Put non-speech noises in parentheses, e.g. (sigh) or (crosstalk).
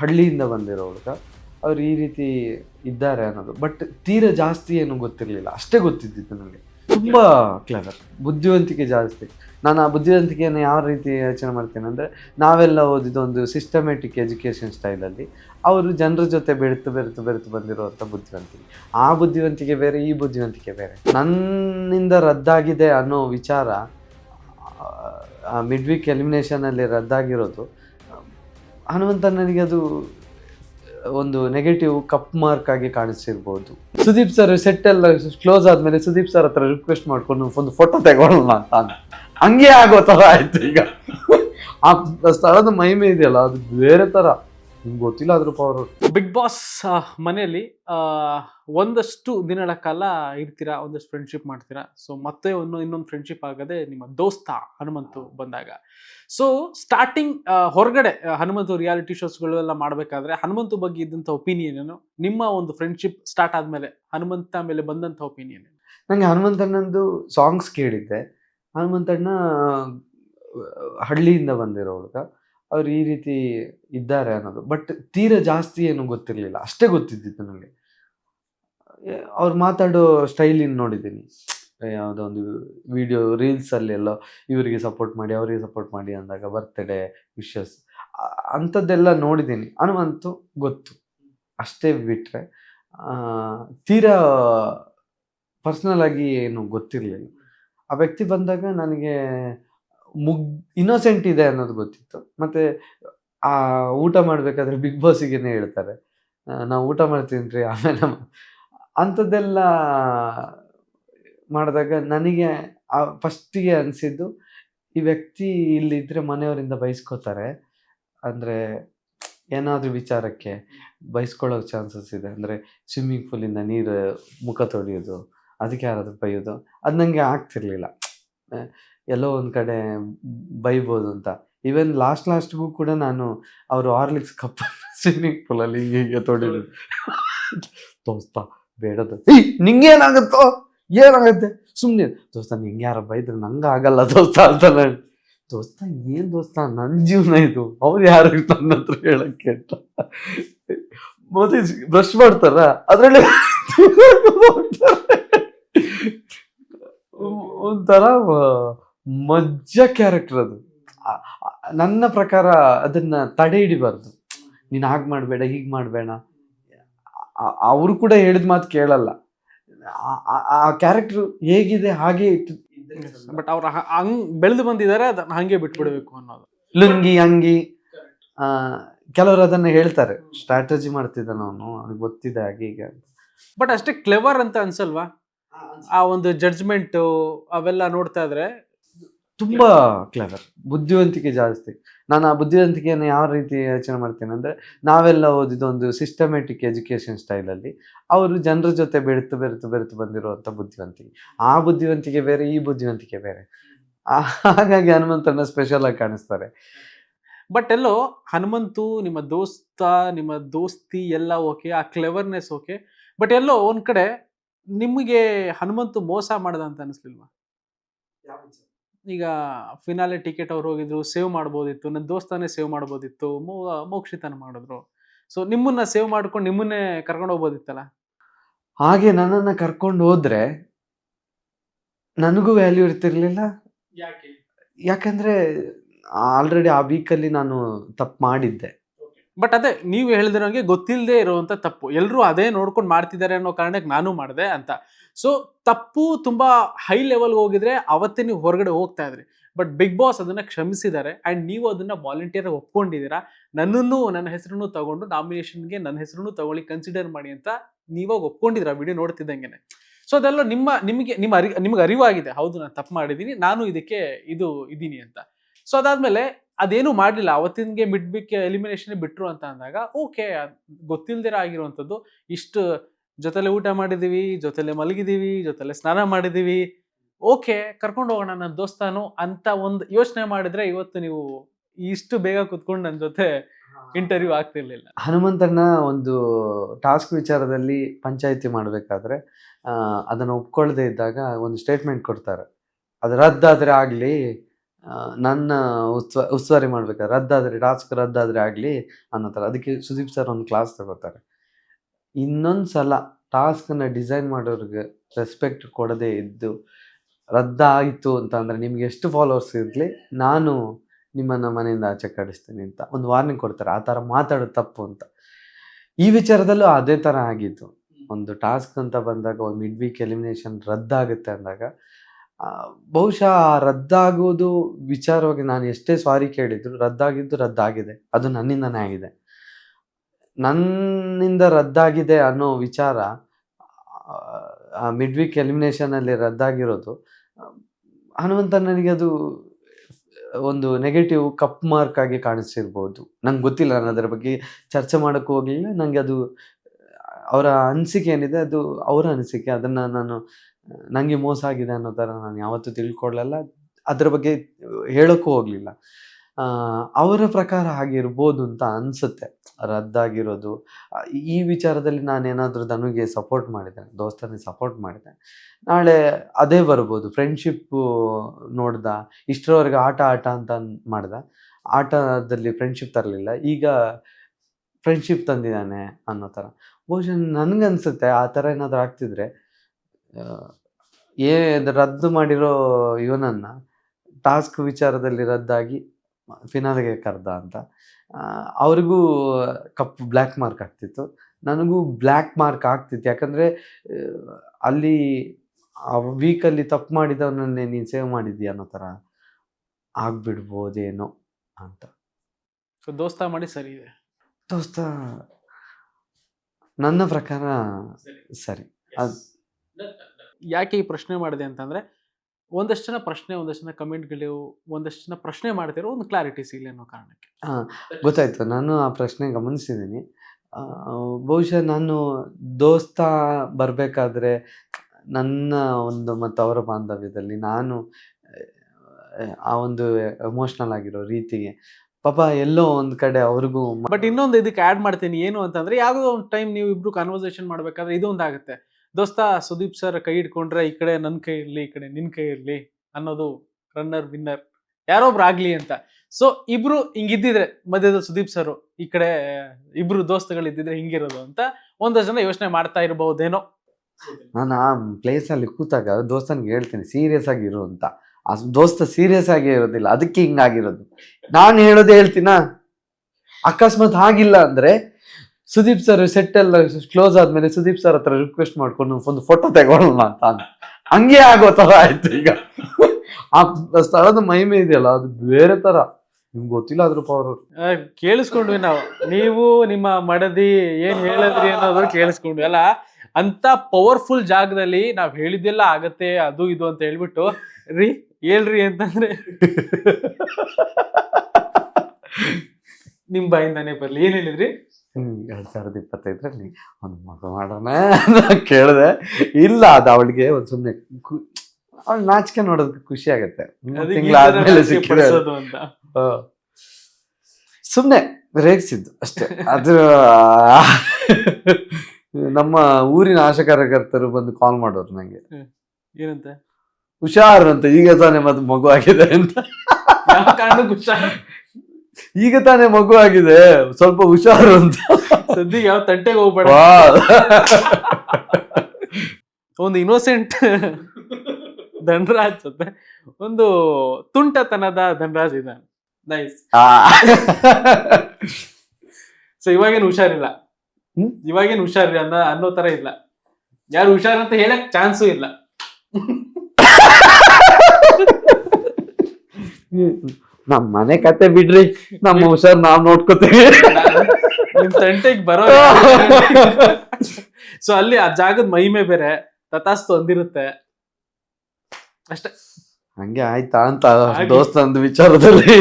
ಹಳ್ಳಿಯಿಂದ ಬಂದಿರೋ ಹುಡುಗ ಅವ್ರು ಈ ರೀತಿ ಇದ್ದಾರೆ ಅನ್ನೋದು. ಬಟ್ ತೀರಾ ಜಾಸ್ತಿ ಏನು ಗೊತ್ತಿರಲಿಲ್ಲ. ಅಷ್ಟೇ ಗೊತ್ತಿದ್ದಿತ್ತು ನನಗೆ. ತುಂಬ ಕ್ಲೆವರ್ ಬುದ್ಧಿವಂತಿಕೆ ಜಾಸ್ತಿ. ನಾನು ಆ ಬುದ್ಧಿವಂತಿಕೆಯನ್ನು ಯಾವ ರೀತಿ ಯೋಚನೆ ಮಾಡ್ತೇನೆ ಅಂದರೆ, ನಾವೆಲ್ಲ ಓದಿದ ಒಂದು ಸಿಸ್ಟಮೆಟಿಕ್ ಎಜುಕೇಷನ್ ಸ್ಟೈಲಲ್ಲಿ ಅವರು ಜನರ ಜೊತೆ ಬೆರೆತು ಬೆರೆತು ಬೆರೆತು ಬಂದಿರುವಂಥ ಬುದ್ಧಿವಂತಿಕೆ. ಆ ಬುದ್ಧಿವಂತಿಕೆ ಬೇರೆ, ಈ ಬುದ್ಧಿವಂತಿಕೆ ಬೇರೆ. ನನ್ನಿಂದ ರದ್ದಾಗಿದೆ ಅನ್ನೋ ವಿಚಾರ ಮಿಡ್ ವೀಕ್ ಎಲಿಮಿನೇಷನಲ್ಲಿ ರದ್ದಾಗಿರೋದು ಹನುಮಂತ ನನಗೆ ಅದು ಒಂದು ನೆಗೆಟಿವ್ ಕಪ್ ಮಾರ್ಕ್ ಆಗಿ ಕಾಣಿಸಿರ್ಬೋದು. ಸುದೀಪ್ ಸರ್ ಸೆಟ್ ಎಲ್ಲ ಕ್ಲೋಸ್ ಆದ್ಮೇಲೆ ಸುದೀಪ್ ಸರ್ ಹತ್ರ ರಿಕ್ವೆಸ್ಟ್ ಮಾಡ್ಕೊಂಡು ಒಂದು ಫೋಟೋ ತಗೊಳ್ಳೋಣ ಅಂತ. ಹಂಗೆ ಆಗೋ ಥರ ಆಯ್ತು ಈಗ. ಆ ಸ್ಥಳದ ಮಹಿಮೆ ಇದೆಯಲ್ಲ, ಅದು ಬೇರೆ ಥರ ನಿಮ್ಗೆ ಗೊತ್ತಿಲ್ಲ ಅದ್ರ ಪವರ್ ಬಿಗ್ ಬಾಸ್ ಮನೆಯಲ್ಲಿ ಒಂದಷ್ಟು ದಿನಗಳ ಕಾಲ ಇರ್ತೀರಾ ಒಂದಷ್ಟು ಫ್ರೆಂಡ್ಶಿಪ್ ಮಾಡ್ತೀರಾ? ಸೊ ಮತ್ತೆ ಒಂದು ಇನ್ನೊಂದು ಫ್ರೆಂಡ್ಶಿಪ್ ಆಗದೆ ನಿಮ್ಮ ದೋಸ್ತ ಹನುಮಂತು ಬಂದಾಗ. ಸೊ ಸ್ಟಾರ್ಟಿಂಗ್ ಹೊರಗಡೆ ಹನುಮಂತು ರಿಯಾಲಿಟಿ ಶೋಸ್ಗಳೆಲ್ಲ ಮಾಡಬೇಕಾದ್ರೆ ಹನುಮಂತು ಬಗ್ಗೆ ಇದ್ದಂಥ ಒಪಿನಿಯನ್ ಏನು? ನಿಮ್ಮ ಒಂದು ಫ್ರೆಂಡ್ಶಿಪ್ ಸ್ಟಾರ್ಟ್ ಆದಮೇಲೆ ಹನುಮಂತ ಮೇಲೆ ಬಂದಂಥ ಒಪಿನಿಯನ್ ನನಗೆ ಹನುಮಂತಣ್ಣಂದು ಸಾಂಗ್ಸ್ ಕೇಳಿದ್ದೆ. ಹನುಮಂತಣ್ಣ ಹಳ್ಳಿಯಿಂದ ಬಂದಿರೋ ಹುಡುಗ ಅವ್ರು ಈ ರೀತಿ ಇದ್ದಾರೆ ಅನ್ನೋದು. ಬಟ್ ತೀರ ಜಾಸ್ತಿ ಏನು ಗೊತ್ತಿರಲಿಲ್ಲ. ಅಷ್ಟೇ ಗೊತ್ತಿದ್ದಿತ್ತು ನನಗೆ ಅವ್ರು ಮಾತಾಡೋ ಸ್ಟೈಲಿನ ನೋಡಿದ್ದೀನಿ. ಯಾವುದೋ ಒಂದು ವಿಡಿಯೋ ಎಲ್ಲೋ ಇವರಿಗೆ ಸಪೋರ್ಟ್ ಮಾಡಿ, ಅವರಿಗೆ ಸಪೋರ್ಟ್ ಮಾಡಿ ಅಂದಾಗ ಬರ್ತ್ಡೇ ವಿಶಸ್ ಅಂಥದ್ದೆಲ್ಲ ನೋಡಿದ್ದೀನಿ. ಅನ್ನುವಂತೂ ಗೊತ್ತು. ಅಷ್ಟೇ ಬಿಟ್ಟರೆ ತೀರಾ ಪರ್ಸ್ನಲ್ ಆಗಿ ಏನು ಗೊತ್ತಿರಲಿಲ್ಲ. ಆ ವ್ಯಕ್ತಿ ಬಂದಾಗ ನನಗೆ ಮುಗ್ ಇನ್ನೋಸೆಂಟ್ ಇದೆ ಅನ್ನೋದು ಗೊತ್ತಿತ್ತು. ಮತ್ತೆ, ಆ, ಊಟ ಮಾಡಬೇಕಾದ್ರೆ ಬಿಗ್ ಬಾಸಿಗೇನೆ ಹೇಳ್ತಾರೆ. ನಾವು ಊಟ ಮಾಡ್ತೀನಿ ರೀ ಆಮೇಲೆ ಅಂಥದ್ದೆಲ್ಲ ಮಾಡಿದಾಗ ನನಗೆ ಫಸ್ಟಿಗೆ ಅನಿಸಿದ್ದು, ಈ ವ್ಯಕ್ತಿ ಇಲ್ಲಿದ್ದರೆ ಮನೆಯವರಿಂದ ಬೈಸ್ಕೋತಾರೆ. ಅಂದರೆ, ಏನಾದರೂ ವಿಚಾರಕ್ಕೆ ಬೈಸ್ಕೊಳ್ಳೋಕೆ ಚಾನ್ಸಸ್ ಇದೆ. ಅಂದರೆ ಸ್ವಿಮ್ಮಿಂಗ್ ಪೂಲಿಂದ ನೀರು ಮುಖ ತೊಳೆಯೋದು, ಅದಕ್ಕೆ ಯಾರಾದರೂ ಬೈಯೋದು, ಅದು ನನಗೆ ಆಗ್ತಿರ್ಲಿಲ್ಲ. ಎಲ್ಲೋ ಒಂದು ಕಡೆ ಬೈಬೋದು ಅಂತ. ಈವನ್ ಲಾಸ್ಟ್ ಲಾಸ್ಟ್ಗೂ ಕೂಡ ನಾನು ಅವರು ಆರ್ಲಿಕ್ಸ್ ಕಪ್ ಸ್ವಿಮ್ಮಿಂಗ್ ಪೂಲಲ್ಲಿ ಹೀಗೆ ಹೀಗೆ ತೊಡಿದ್ರು. ದೋಸ್ತ, ಬೇಡದ. ನಿಂಗೇನಾಗುತ್ತೋ ಏನಾಗುತ್ತೆ? ಸುಮ್ಮನೆ ದೋಸ್ತ, ನಿಂಗೆ ಯಾರ ಬೈದ್ರೆ, ನಂಗೆ ಆಗಲ್ಲ ದೋಸ್ತ ಅಂತ ನಾನು ದೋಸ್ತ, ಏನು ದೋಸ್ತ? ನನ್ನ ಜೀವನ ಇದು. ಅವ್ರು ಯಾರು ನನ್ನ ಹತ್ರ ಹೇಳಕ್ಕೆ ಅಂತ ಮತ್ತೆ ಬ್ರಷ್ ಮಾಡ್ತಾರ? ಅದರಲ್ಲಿ (laughs) ಒಂಥರ ಮಜ್ಜ ಕ್ಯಾರೆಕ್ಟರ್ ಅದು. ನನ್ನ ಪ್ರಕಾರ ಅದನ್ನ ತಡೆ ಹಿಡಿಬಾರ್ದು. ನೀನು ಹಾಗೆ ಮಾಡಬೇಡ ಹೀಗೆ ಮಾಡಬೇಡ. ಅವರು ಕೂಡ ಹೇಳಿದ ಮಾತು ಕೇಳಲ್ಲ. ಆ- ಕ್ಯಾರೆಕ್ಟರ್ ಹೇಗಿದೆ ಹಾಗೆ ಇಟ್ಟು ಬಟ್ ಅವ್ರು ಹಂಗ್ ಬೆಳೆದು ಬಂದಿದ್ದಾರೆ ಅದನ್ನ ಹಂಗೆ ಬಿಟ್ಬಿಡ್ಬೇಕು ಅನ್ನೋದು. ಲುಂಗಿ ಅಂಗಿ ಕೆಲವರು ಅದನ್ನ ಹೇಳ್ತಾರೆ. ಸ್ಟ್ರಾಟಜಿ ಮಾಡ್ತಿದ್ದಾನ ಅವನು ಅವ್ನಿಗೆ ಗೊತ್ತಿದೆ ಹಾಗೆ ಈಗ ಬಟ್ ಅಷ್ಟೇ ಕ್ಲೆವರ್ ಅಂತ ಅನ್ಸಲ್ವಾ? ಆ ಒಂದು ಜಡ್ಜ್ಮೆಂಟ್ ಅವೆಲ್ಲ ನೋಡ್ತಾ ಇದ್ರೆ ತುಂಬಾ ಕ್ಲೆವರ್ ಬುದ್ಧಿವಂತಿಕೆ ಜಾಸ್ತಿ. ನಾನು ಆ ಬುದ್ಧಿವಂತಿಕೆಯನ್ನು ಯಾವ ರೀತಿ ಯೋಚನೆ ಮಾಡ್ತೇನೆ ಅಂದರೆ, ನಾವೆಲ್ಲ ಓದಿದ ಒಂದು ಸಿಸ್ಟಮೆಟಿಕ್ ಎಜುಕೇಷನ್ ಸ್ಟೈಲಲ್ಲಿ ಅವರು ಜನರ ಜೊತೆ ಬೆರೆತು ಬೆರೆತು ಬೆರೆತು ಬಂದಿರುವಂಥ ಬುದ್ಧಿವಂತಿಕೆ. ಆ ಬುದ್ಧಿವಂತಿಕೆ ಬೇರೆ, ಈ ಬುದ್ಧಿವಂತಿಕೆ ಬೇರೆ. ಹಾಗಾಗಿ ಹನುಮಂತನ ಸ್ಪೆಷಲ್ ಆಗಿ ಕಾಣಿಸ್ತಾರೆ. ಬಟ್ ಎಲ್ಲೋ ಹನುಮಂತು, ನಿಮ್ಮ ದೋಸ್ತ, ನಿಮ್ಮ ದೋಸ್ತಿ ಎಲ್ಲ ಓಕೆ ಆ ಕ್ಲೆವರ್ನೆಸ್ ಓಕೆ ಬಟ್ ಎಲ್ಲೋ ಒಂದ್ ಕಡೆ ನಿಮಗೆ ಹನುಮಂತು ಮೋಸ ಮಾಡದ ಅಂತ ಅನಿಸ್ಲಿಲ್ವಾ? ಈಗ ಫಿನಾಲೆ ಟಿಕೆಟ್ ಅವ್ರು ಹೋಗಿದ್ರು ಸೇವ್ ಮಾಡ್ಬೋದಿತ್ತು ನನ್ನ ದೋಸ್ತಾನೆ ಸೇವ್ ಮಾಡ್ಬೋದಿತ್ತು ಮೋ- ಮೋಕ್ಷಿತನ ಮಾಡಿದ್ರು. ಸೊ ನಿಮ್ಮನ್ನ ಸೇವ್ ಮಾಡ್ಕೊಂಡು ನಿಮ್ಮನ್ನೇ ಕರ್ಕೊಂಡು ಹೋಗ್ಬೋದಿತ್ತಲ್ಲ? ಹಾಗೆ ನನ್ನನ್ನು ಕರ್ಕೊಂಡು ಹೋದ್ರೆ ನನಗೂ ವ್ಯಾಲ್ಯೂ ಇರ್ತಿರ್ಲಿಲ್ಲ. ಯಾಕೆ? ಯಾಕಂದ್ರೆ ಆಲ್ರೆಡಿ ಆ ವೀಕಲ್ಲಿ ನಾನು ತಪ್ಪು ಮಾಡಿದ್ದೆ. ಬಟ್ ಅದೇ, ನೀವು ಹೇಳಿದಿರೋಂಗೆ ಗೊತ್ತಿಲ್ಲದೆ ಇರುವಂತ ತಪ್ಪು. ಎಲ್ಲರೂ ಅದೇ ನೋಡ್ಕೊಂಡು ಮಾಡ್ತಿದ್ದಾರೆ ಅನ್ನೋ ಕಾರಣಕ್ಕೆ ನಾನು ಮಾಡಿದೆ ಅಂತ. ಸೊ ತಪ್ಪು ತುಂಬಾ ಹೈ ಲೆವೆಲ್ ಹೋಗಿದ್ರೆ ಅವತ್ತೇ ನೀವು ಹೊರಗಡೆ ಹೋಗ್ತಾ ಇದ್ರಿ. ಬಟ್ ಬಿಗ್ ಬಾಸ್ ಅದನ್ನ ಕ್ಷಮಿಸಿದ್ದಾರೆ ಅಂಡ್ ನೀವು ಅದನ್ನ ವಾಲಂಟಿಯರ್ ಒಪ್ಕೊಂಡಿದ್ದೀರಾ. ನನ್ನನ್ನು, ನನ್ನ ಹೆಸರನ್ನು ತಗೊಂಡು ನಾಮಿನೇಷನ್ಗೆ ನನ್ನ ಹೆಸರನ್ನು ತಗೊಳ್ಳಿ ಕನ್ಸಿಡರ್ ಮಾಡಿ ಅಂತ ನೀವಾಗ ಒಪ್ಕೊಂಡಿದ್ದೀರಾ? ವಿಡಿಯೋ ನೋಡ್ತಿದ್ದಂಗೆನೆ. ಸೊ ಅದೆಲ್ಲ ನಿಮ್ಮ, ನಿಮಗೆ, ನಿಮ್ಮ ಅರಿ, ನಿಮ್ಗೆ ಅರಿವಾಗಿದೆ. ಹೌದು, ನಾನು ತಪ್ಪು ಮಾಡಿದ್ದೀನಿ. ನಾನು ಇದಕ್ಕೆ ಇದು ಇದ್ದೀನಿ ಅಂತ. ಸೊ ಅದಾದ್ಮೇಲೆ ಅದೇನು ಮಾಡಲಿಲ್ಲ. ಅವತ್ತಿನಗೆ ಮಿಡ್ ಬಿಕ್ ಎಲಿಮಿನೇಷನ್ ಬಿಟ್ರು ಅಂತ ಅಂದಾಗ ಓಕೆ ಗೊತ್ತಿಲ್ದಿರ ಆಗಿರುವಂಥದ್ದು ಇಷ್ಟು ಜೊತೆಲೆ ಊಟ ಮಾಡಿದೀವಿ ಜೊತೆಲೆ ಮಲಗಿದೀವಿ ಜೊತೆಲೆ ಸ್ನಾನ ಮಾಡಿದೀವಿ ಓಕೆ ಕರ್ಕೊಂಡು ಹೋಗೋಣ ನನ್ನ ದೋಸ್ತಾನು ಅಂತ ಒಂದು ಯೋಚನೆ ಮಾಡಿದ್ರೆ ಇವತ್ತು ನೀವು ಇಷ್ಟು ಬೇಗ ಕುತ್ಕೊಂಡು ನನ್ನ ಜೊತೆ ಇಂಟರ್ವ್ಯೂ ಆಗ್ತಿರ್ಲಿಲ್ಲ. ಹನುಮಂತನ ಒಂದು ಟಾಸ್ಕ್ ವಿಚಾರದಲ್ಲಿ ಪಂಚಾಯಿತಿ ಮಾಡಬೇಕಾದ್ರೆ ಅದನ್ನು ಒಪ್ಕೊಳ್ಳದೆ ಇದ್ದಾಗ ಒಂದು ಸ್ಟೇಟ್ಮೆಂಟ್ ಕೊಡ್ತಾರೆ. ಅದು ರದ್ದಾದರೆ ಆಗಲಿ ನನ್ನ ಉತ್ಸ ಉಸ್ತುವಾರಿ ಮಾಡ್ಬೇಕಾದ್ರೆ ರದ್ದಾದ್ರೆ, ಟಾಸ್ಕ್ ರದ್ದಾದ್ರೆ ಆಗಲಿ ಅನ್ನೋ ಥರ. ಅದಕ್ಕೆ ಸುದೀಪ್ ಸರ್ ಒಂದು ಕ್ಲಾಸ್ ತಗೋತಾರೆ. ಇನ್ನೊಂದು ಸಲ ಟಾಸ್ಕನ್ನು ಡಿಸೈನ್ ಮಾಡೋರಿಗೆ ರೆಸ್ಪೆಕ್ಟ್ ಕೊಡದೇ ಇದ್ದು, ರದ್ದಾಯಿತು ಅಂತ ಅಂದರೆ ನಿಮ್ಗೆ ಎಷ್ಟು ಫಾಲೋವರ್ಸ್ ಇರಲಿ, ನಾನು ನಿಮ್ಮನ್ನು ಮನೆಯಿಂದ ಆಚೆ ಕಡಿಸ್ತೀನಿ ಅಂತ ಒಂದು ವಾರ್ನಿಂಗ್ ಕೊಡ್ತಾರೆ. ಆ ಥರ ಮಾತಾಡೋದು ತಪ್ಪು ಅಂತ. ಈ ವಿಚಾರದಲ್ಲೂ ಅದೇ ಥರ ಆಗಿತ್ತು ಒಂದು ಟಾಸ್ಕ್ ಅಂತ ಬಂದಾಗ, ಒಂದು ಮಿಡ್ ವೀಕ್ ಎಲಿಮಿನೇಷನ್ ರದ್ದಾಗುತ್ತೆ ಅಂದಾಗ ಬಹುಶಃ ರದ್ದಾಗೋದು ವಿಚಾರವಾಗಿ ನಾನು ಎಷ್ಟೇ ಸಾರಿ ಕೇಳಿದ್ರು ರದ್ದಾಗಿದ್ದು ರದ್ದಾಗಿದೆ. ಅದು ನನ್ನಿಂದನೇ ಆಗಿದೆ. ನನ್ನಿಂದ ರದ್ದಾಗಿದೆ ಅನ್ನೋ ವಿಚಾರ ಮಿಡ್ ವೀಕ್ ಎಲಿಮಿನೇಷನಲ್ಲಿ ರದ್ದಾಗಿರೋದು ಹನುಮಂತ ನನಗೆ ಅದು ಒಂದು ನೆಗೆಟಿವ್ ಕಪ್ ಮಾರ್ಕ್ ಆಗಿ ಕಾಣಿಸಿರ್ಬೋದು. ನಂಗೆ ಗೊತ್ತಿಲ್ಲ, ನಾನು ಅದರ ಬಗ್ಗೆ ಚರ್ಚೆ ಮಾಡೋಕ್ಕೂ ಹೋಗಲಿಲ್ಲ. ನನಗೆ ಅದು ಅವರ ಅನಿಸಿಕೆ ಏನಿದೆ ಅದು ಅವರ ಅನಿಸಿಕೆ. ಅದನ್ನು ನಾನು ನನಗೆ ಮೋಸ ಆಗಿದೆ ಅನ್ನೋ ಥರ ನಾನು ಯಾವತ್ತೂ ತಿಳ್ಕೊಳ್ಳಲ್ಲ. ಅದ್ರ ಬಗ್ಗೆ ಹೇಳೋಕ್ಕೂ ಹೋಗಲಿಲ್ಲ. ಅವರ ಪ್ರಕಾರ ಆಗಿರ್ಬೋದು ಅಂತ ಅನಿಸುತ್ತೆ. ರದ್ದಾಗಿರೋದು. ಈ ವಿಚಾರದಲ್ಲಿ ನಾನೇನಾದರೂ ನನಗೆ ಸಪೋರ್ಟ್ ಮಾಡಿದೆ, ದೋಸ್ತನಿಗೆ ಸಪೋರ್ಟ್ ಮಾಡಿದೆ. ನಾಳೆ ಅದೇ ಬರ್ಬೋದು. ಫ್ರೆಂಡ್ಶಿಪ್ಪು ನೋಡ್ದ, ಇಷ್ಟರವರೆಗೆ ಆಟ ಆಟ ಅಂತ ಮಾಡ್ದ. ಆಟದಲ್ಲಿ ಫ್ರೆಂಡ್ಶಿಪ್ ತರಲಿಲ್ಲ. ಈಗ ಫ್ರೆಂಡ್ಶಿಪ್ ತಂದಿದ್ದಾನೆ ಅನ್ನೋ ಥರ. ಬಹುಶಃ ನನಗನ್ಸುತ್ತೆ, ಆ ಥರ ಏನಾದರೂ ಆಗ್ತಿದ್ರೆ ಏ ರದ್ದು ಮಾಡಿರೋ ಇವನನ್ನು ಟಾಸ್ಕ್ ವಿಚಾರದಲ್ಲಿ ರದ್ದಾಗಿ ಫಿನಾಲಿಗೆ ಕರೆದ ಅಂತ. ಅವ್ರಿಗೂ ಕಪ್ ಬ್ಲ್ಯಾಕ್ ಮಾರ್ಕ್ ಆಗ್ತಿತ್ತು. ನನಗೂ ಬ್ಲ್ಯಾಕ್ ಮಾರ್ಕ್ ಆಗ್ತಿತ್ತು. ಯಾಕಂದರೆ ಅಲ್ಲಿ ಆ ವೀಕಲ್ಲಿ ತಪ್ಪು ಮಾಡಿದವನನ್ನೇ ನೀನು ಸೇವ್ ಮಾಡಿದ್ಯಾ ಅನ್ನೋ ಥರ ಆಗ್ಬಿಡ್ಬೋದೇನೋ ಅಂತ. ಸೊ ದೋಸ್ತ ಮಾಡಿ ಸರಿ ಇದೆ. ದೋಸ್ತ ನನ್ನ ಪ್ರಕಾರ ಸರಿ. ಅದ್- ಯಾಕೆ ಈ ಪ್ರಶ್ನೆ ಮಾಡಿದೆ ಅಂತಂದ್ರೆ ಒಂದಷ್ಟು ಜನ ಪ್ರಶ್ನೆ ಒಂದಷ್ಟು ಜನ ಕಮೆಂಟ್ಗಳು ಒಂದಷ್ಟು ಜನ ಪ್ರಶ್ನೆ ಮಾಡ್ತಿರೋ ಒಂದು ಕ್ಲಾರಿಟಿ ಸಿಗಲಿ ಅನ್ನೋ ಕಾರಣಕ್ಕೆ. ಹಾಂ ಗೊತ್ತಾಯ್ತು. ನಾನು ಆ ಪ್ರಶ್ನೆ ಗಮನಿಸಿದ್ದೀನಿ. ಬಹುಶಃ ನಾನು ದೋಸ್ತ ಬರಬೇಕಾದ್ರೆ ನನ್ನ ಒಂದು ಮತ್ತು ಅವರ ಬಾಂಧವ್ಯದಲ್ಲಿ ನಾನು ಆ, ಒಂದು ಎಮೋಷ್ನಲ್ ಆಗಿರೋ ರೀತಿಗೆ. ಪಾಪ ಎಲ್ಲೋ ಒಂದು ಕಡೆ ಅವ್ರಿಗೂ ಬಟ್ ಇನ್ನೊಂದು ಇದಕ್ಕೆ ಆ್ಯಡ್ ಮಾಡ್ತೀನಿ. ಏನು ಅಂತಂದ್ರೆ ಯಾವುದೋ ಒಂದು ಟೈಮ್ ನೀವು ಇಬ್ರು ಕನ್ವರ್ಸೇಷನ್ ಮಾಡಬೇಕಾದ್ರೆ ಇದೊಂದು ಆಗುತ್ತೆ ದೋಸ್ತ, ಸುದೀಪ್ ಸರ್ ಕೈ ಹಿಡ್ಕೊಂಡ್ರೆ ಈ ಕಡೆ ನನ್ನ ಕೈ ಇರಲಿ, ಈ ಕಡೆ ನಿನ್ನ ಕೈ ಇರಲಿ ಅನ್ನೋದು ರನ್ನರ್ ವಿನ್ನರ್ ಯಾರೊಬ್ರು ಆಗಲಿ ಅಂತ. ಸೊ ಇಬ್ರು ಹಿಂಗಿದ್ದಿದ್ರೆ ಮಧ್ಯದಲ್ಲಿ ಸುದೀಪ್ ಸರ್ ಈ ಕಡೆ ಇಬ್ರು ದೋಸ್ತಗಳು ಇದ್ದಿದ್ರೆ ಹಿಂಗಿರೋದು ಅಂತ ಒಂದಷ್ಟು ಜನ ಯೋಚನೆ ಮಾಡ್ತಾ ಇರಬಹುದೇನೋ ನಾನು ಆ ಪ್ಲೇಸಲ್ಲಿ ಕೂತಾಗ ದೋಸ್ತನಿಗೆ ಹೇಳ್ತೀನಿ ಸೀರಿಯಸ್ ಆಗಿ ಇರು ಅಂತ. ಆ ದೋಸ್ತ ಸೀರಿಯಸ್ ಆಗಿ ಇರೋದಿಲ್ಲ, ಅದಕ್ಕೆ ಹಿಂಗಾಗಿರೋದು. ನಾನು ಹೇಳೋದೇ ಹೇಳ್ತೀನ? ಅಕಸ್ಮಾತ್ ಆಗಿಲ್ಲ ಅಂದ್ರೆ ಸುದೀಪ್ ಸರ್ ಸೆಟ್ ಎಲ್ಲ ಕ್ಲೋಸ್ ಆದ್ಮೇಲೆ ಸುದೀಪ್ ಸರ್ ಹತ್ರ ರಿಕ್ವೆಸ್ಟ್ ಮಾಡ್ಕೊಂಡು ಒಂದು ಫೋಟೋ ತಗೊಳ್ಳೋಣ ಅಂತ ಅಂದ. ಹಂಗೆ ಆಗೋ ತರ ಆಯ್ತು ಈಗ. ಆ ಸ್ಥಳದ ಮಹಿಮೆ ಇದೆಯಲ್ಲ ಅದು ಬೇರೆ ತರ. ನಿಮ್ಗೆ ಗೊತ್ತಿಲ್ಲ ಅದ್ರ ಪವರ್ ಕೇಳಿಸ್ಕೊಂಡ್ವಿ ನಾವು. ನೀವು ನಿಮ್ಮ ಮಡದಿ ಏನ್ ಹೇಳಿದ್ರಿ ಅನ್ನೋದು ಕೇಳಿಸ್ಕೊಂಡ್ವಿ. ಅಲ್ಲ ಅಂತ ಪವರ್ಫುಲ್ ಜಾಗದಲ್ಲಿ ನಾವ್ ಹೇಳಿದ್ದೆಲ್ಲ ಆಗತ್ತೆ ಅದು ಇದು ಅಂತ ಹೇಳ್ಬಿಟ್ಟು ರೀ ಹೇಳ್ರಿ ಅಂತಂದ್ರೆ. (laughs) ನಿಮ್ ಬಾಯಿಂದಾನೇ ಬರ್ಲಿ. ಏನ್ ಹೇಳಿದ್ರಿ? ಎರಡ್ ಸಾವಿರದ ಇಪ್ಪತ್ತೈದರಲ್ಲಿ ಒಂದು ಮಗ ಮಾಡೋಣ ಅಂತ ಕೇಳಿದೆ. ಇಲ್ಲ ಅದು ಅವಳಿಗೆ ಒಂದು ಸುಮ್ಮನೆ ಅವಳು ನಾಚಿಕೆ ನೋಡೋದಕ್ಕೆ ಖುಷಿ ಆಗತ್ತೆ. ತಿಂಗಳಾದ್ಮೇಲೆ ಸಿಕ್ಕಿದೆ ಸುಮ್ಮನೆ ರೇಗಿಸಿದ್ದು ಅಷ್ಟೇ. ಅದು ನಮ್ಮ ಊರಿನ ಆಶಾ ಕಾರ್ಯಕರ್ತರು ಬಂದು ಕಾಲ್ ಮಾಡೋರು ನಂಗೆ. ಏನಂತ? ಹುಷಾರ್ ಅಂತ ಈಗ ತಾನೇ ಮತ್ತೆ ಮಗು ಆಗಿದೆ ಅಂತ. ಈಗ ತಾನೇ ಮಗು ಆಗಿದೆ ಸ್ವಲ್ಪ ಹುಷಾರು ಅಂತ. ಸದ್ಯ ಯಾವ ತಂಟೆಗೆ ಹೋಗ್ಬೇಡ. ಒಂದು ಇನ್ನೋಸೆಂಟ್ ಧನ್ರಾಜ್ ಜೊತೆ ಒಂದು ತುಂಟತನದ ಧನ್ರಾಜ್ ಇದ್ದಾನೆ. ನೈಸ್. ಸೊ ಇವಾಗೇನು ಹುಷಾರಿಲ್ಲ. ಹ್ಮ್? ಇವಾಗೇನು ಹುಷಾರಿಲ್ಲ ಅನ್ನೋ ಅನ್ನೋ ತರ ಇಲ್ಲ. ಯಾರು ಹುಷಾರ್ ಅಂತ ಹೇಳಕ್ ಚಾನ್ಸು ಇಲ್ಲ. ನಮ್ ಮನೆ ಕತೆ ಬಿಡ್ರಿ ನಮ್ಮ ಹುಷಾರ್ ನಾವ್ ನೋಡ್ಕೋತೀವಿ. ನಿಮ್ ತಂಟೆಗೆ ಬರೋ ಸೊ ಅಲ್ಲಿ ಆ ಜಾಗದ ಮಹಿಮೆ ಬೇರೆ ತಥಾಸ್ತು ಅಂದಿರುತ್ತೆ. ಅಷ್ಟೇ. ಹಂಗೆ ಆಯ್ತಾ ಅಂತ. ದೋಸ್ತ ಅಂದ್ ವಿಚಾರದಲ್ಲಿ.